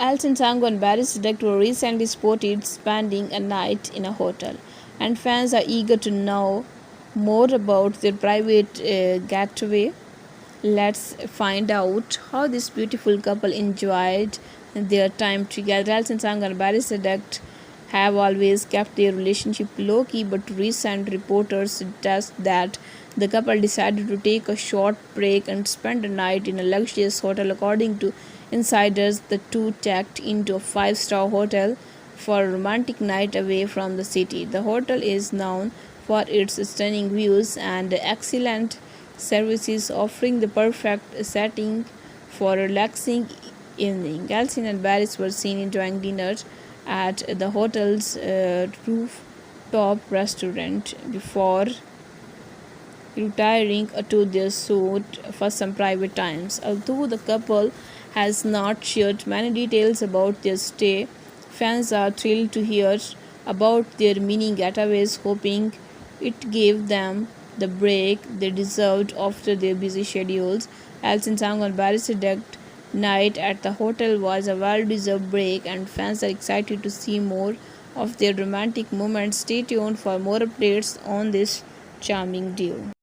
Alison Sango and Barry Sedgwick were recently spotted spending a night in a hotel, and fans are eager to know more about their private uh, getaway. Let's find out how this beautiful couple enjoyed their time together. Alison Sango and Barry Sedgwick have always kept their relationship low key, but recent reporters suggest that the couple decided to take a short break and spend a night in a luxurious hotel. According to insiders, the two checked into a five star hotel for a romantic night away from the city. The hotel is known for its stunning views and excellent services, offering the perfect setting for a relaxing evening. Alcin and Barris were seen enjoying dinner at the hotel's uh, rooftop restaurant before retiring to their suite for some private times. Although the couple has not shared many details about their stay, fans are thrilled to hear about their mini getaways, hoping it gave them the break they deserved after their busy schedules. Alison Sang and Barry Sedgwick night at the hotel was a well deserved break, and fans are excited to see more of their romantic moments. Stay tuned for more updates on this charming duo.